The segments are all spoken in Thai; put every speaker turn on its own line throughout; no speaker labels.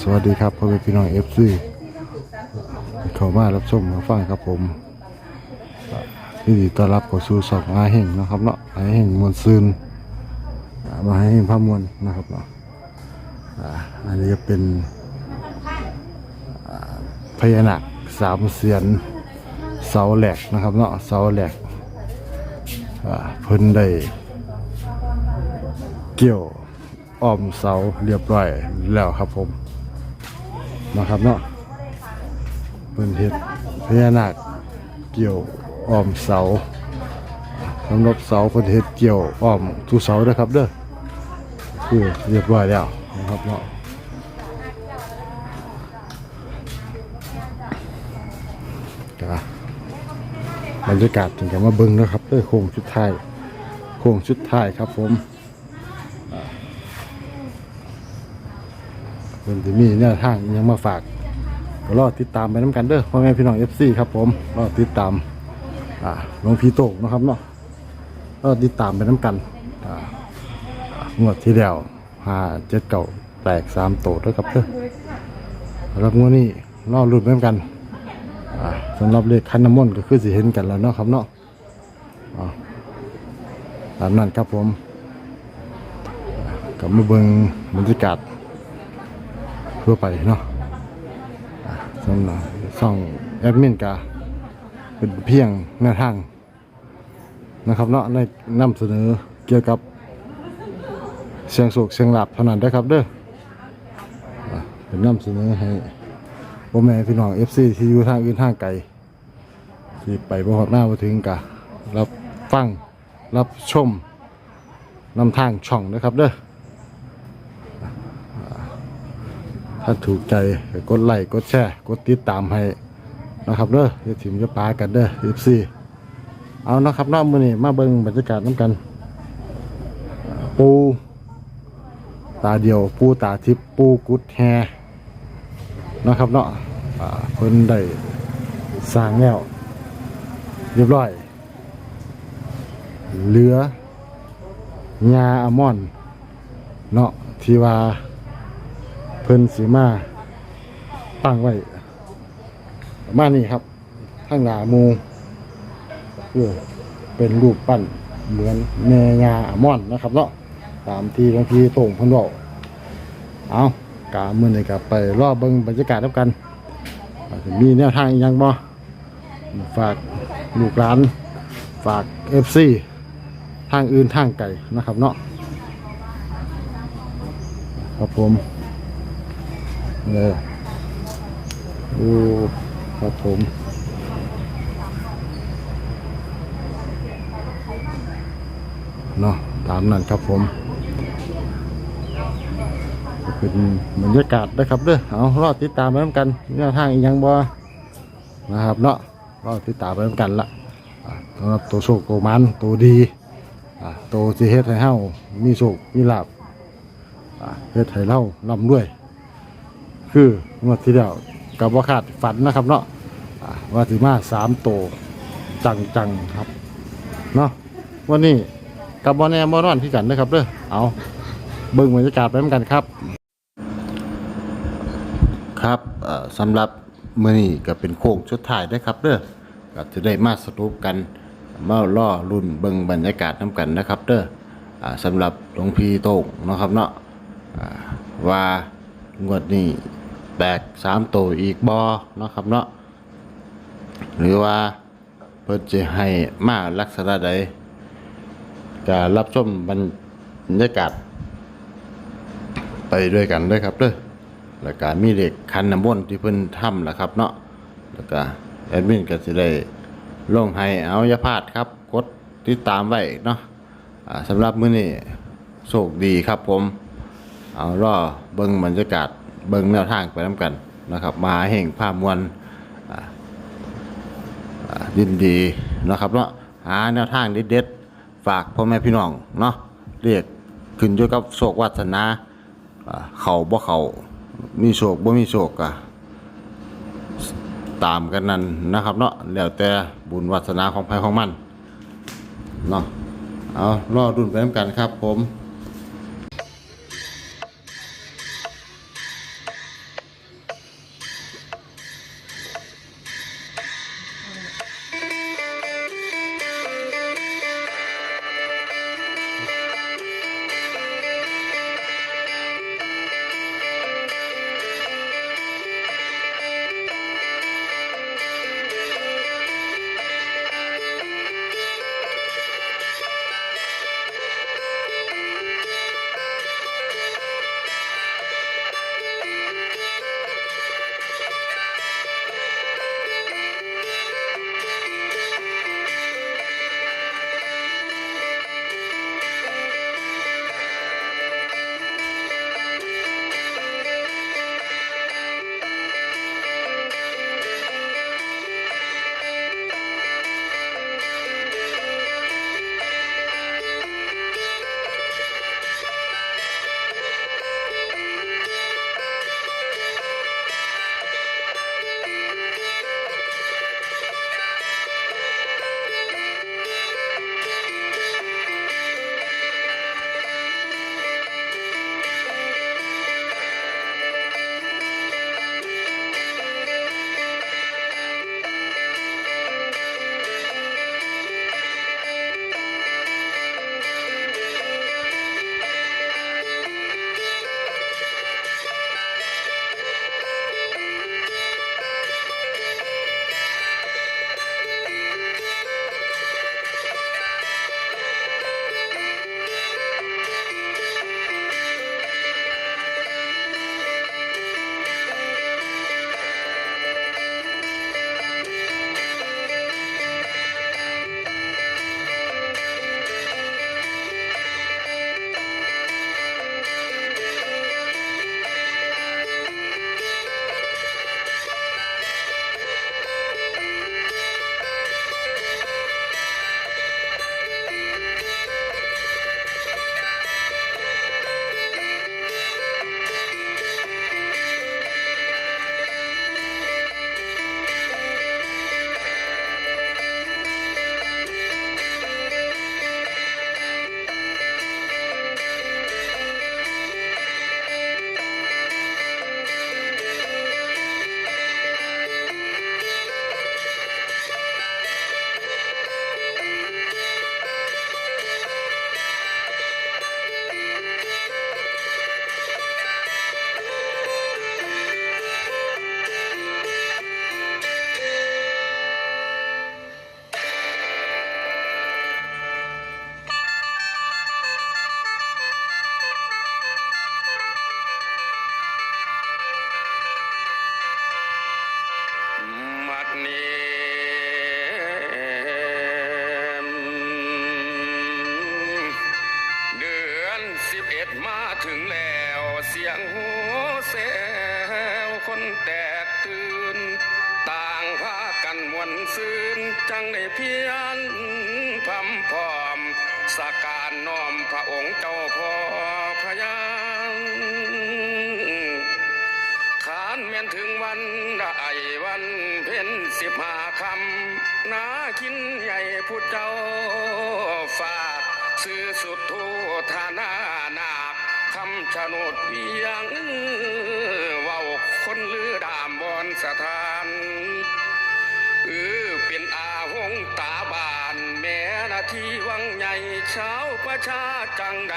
สวัสดีครับพ่อแม่พี่น้องเอฟซีเข้ามารับชมมาฟังครับผมที่ดีต้อนรับเข้าสู่สองอาเห่งนะครับเนาะอาเห่งมวลซืนมาให้เห่งพระมวลนะครับเนาะอ่าอันนี้จะเป็นอ่าพญานาคสามเสียนเสาแหลกนะครับเนาะเสาแหลกอ่าเพิ่นได้เกี่ยวอ้อมเสาเรียบร้อยแล้วครับผม นะครับเนาะเป็นเห็ดพญานาคเกี่ยวอ้อมเสาสำหรับเสาเป็นเห็ดเกี่ยวอ้อมทุเสาเด้อครับเด้อคือเรียบร้อยแล้วนะครับเนาะก็บรรยากาศถึงกับมาเบิ้งนะครับเด้อโค้งชุดไทยโค้งชุดไทยครับผม พิ่นสิมีแนวทางอิหยังมาฝากก็รอติดตามไปน้ำกันเด้อพ่อแม่พี่น้อง FC ครับผมรอติดตามอ่าหลวงพี่โตกนะครับเนาะรอติดตามไปน้ำกันอ่างวดที่แล้วหาเจ็ดเก่าแตกสามโตด้วยครับเด้อแล้วงวดนี้รอรุ่นไปน้ำกันอ่าสำหรับเลขคันน้ำมนต์ก็คือสิเห็นกันแล้วเนาะครับเนาะอ่าตามนั้นครับผมกับมาเบิ่งบรรยากาศ ทั่วไปเนาะสำหรับช่องแอดมินกาเป็นเพียงแนวทางนะครับเนาะในนำเสนอเกี่ยวกับเสียงสุกเสียงหลับเท่านั้นได้ครับเด้อเป็นนำเสนอให้พ่อแม่พี่น้อง FC ที่อยู่ทางอื่นทางไกลที่ไปบ่ฮอดหน้าบ่ถึงกะรับฟังรับชมนำทางช่องนะครับเด้อ ถ้าถูกใจกดไลค์กดแชร์กดติดตามให้นะครับเด้ออย่าถิ่มจะปากันเด้อ14เอานะครับเนอกมือนี้มาเบิ่งบรรยากาศน้ำกัน ปูตาเดียวปูตาทิพปูกุดแฮนะครับเนาะเพิ่นได้สร้างแล้วเรียบร้อย เหลือยาอะมอนเนาะที่ว่า พิ่นสีมาตั้งไว้มานี้ครับข้างหน้ามูเพื่อเป็นรูปปั้นเหมือนแม่ยาอมอนนะครับเนาะตามที่หลวงพี่โต่งเพิ่นบอกเอากามื่อนี้กับไปรอบเบิงบรรยากาศแล้วกันมีแนวทางอิหยังบ่ฝากลูกหลาน ฝาก FC ทางอื่นทางไกลนะครับเนาะครับผม เลยโอ้ครับผมเนาะตามนั้นครับผมก็เป็นบรรยากาศนะครับเด้อเอารอติดตามไปน้ำกันแนวทางอีกยังบ่นะครับเนาะรอติดตามไปน้ำกันละอ่าสำหรับตัวโชคตัวมันตัวดีตัวที่เฮ็ดให้เฮามีโชคมีลาบเฮ็ดให้เราร่ำรวย คืองวดที่แล้วกับว่าขาดฝันนะครับเนาะอ่าว่าสิมาสามโตจังจังๆครับเนาะวันนี้กับบอแนมบอนอนที่กันนะครับเด้อเอาเบิ่งบรรยากาศไปเหมือนกันครับ ครับเอ่อสำหรับมื้อนี้ก็เป็นโค้งชุดท้ายนะครับเด้อก็จะได้มาสรุปกันมาล่อรุ่นเบิ่งบรรยากาศน้ำกันนะครับเด้ออ่าสำหรับหลวงพี่โต้งเนาะครับเนาะอ่าว่างวดนี้ แตกสามตัวอีกบอเนาะครับเนาะหรือว่าเพิ่นจะให้มาลักษณะใดจะรับชมบรรยากาศ ไปด้วยกันด้วยครับเด้อแล้วก็มีเด็กคันน้ำมนต์ที่เพิ่นทำล่ะครับเนาะแล้วก็แอดมินก็สิได้ลงให้เอาอย่าพลาดครับ กดติดตามไว้เนาะสำหรับมื้อนี้โชคดีครับผม เอารอเบิ่งบรรยากาศ เบิ่งแนวทางไปน้ำกันนะครับ มาแห่งภาพมวลยินดีนะครับเนาะหาแนวทางเด็ดๆฝากพ่อแม่พี่น้องเนาะเรียกขึ้นอยู่กับโชควาสนาเขาบ่เขามีโชคบ่มีโชคอะตามกันนั่นนะครับเนาะแล้วแต่บุญวาสนาของใครของมันเนาะเอารอดุนไปน้ำกันครับผม ถึง
แล้วเสียงโหเซวคนแตกตื่น ต่างพากันวันซื้นจังในเพียนพำพอมสาการน้อมพระองค์เจ้าพ่อพยางขานเมียนถึงวันได้วันเพ็ญสิบห้าคำนาคินใหญ่พุทธเจ้าฝากซื้อสุดทูธานานาำชะโนดเวียงเว้าคนลือดามบอนสถานเออเป็นอาหงตาบาน แม่นาทีวังใหญ่เช้าประชาจังใด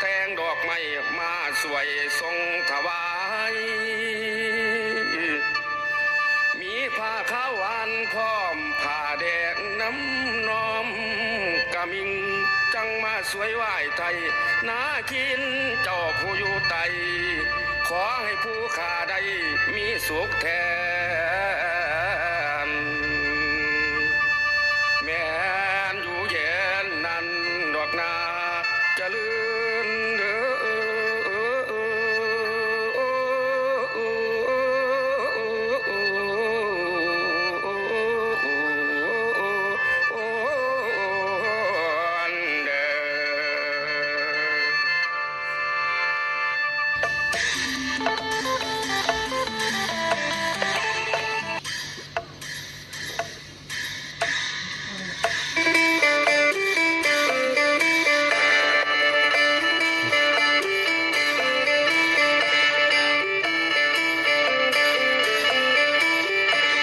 แตงดอกไม้มาสวยทรงถวาย มีผ้าขาวหวานพร้อมผ้าแดงน้ำนอมกะมิง จังมาสวยไหวไทยนาคินเจ้าผู้อยู่ไตขอให้ผู้ขาได้มีสุขแทนแม่นอยู่เย็นนั้นดอกนาจะลือ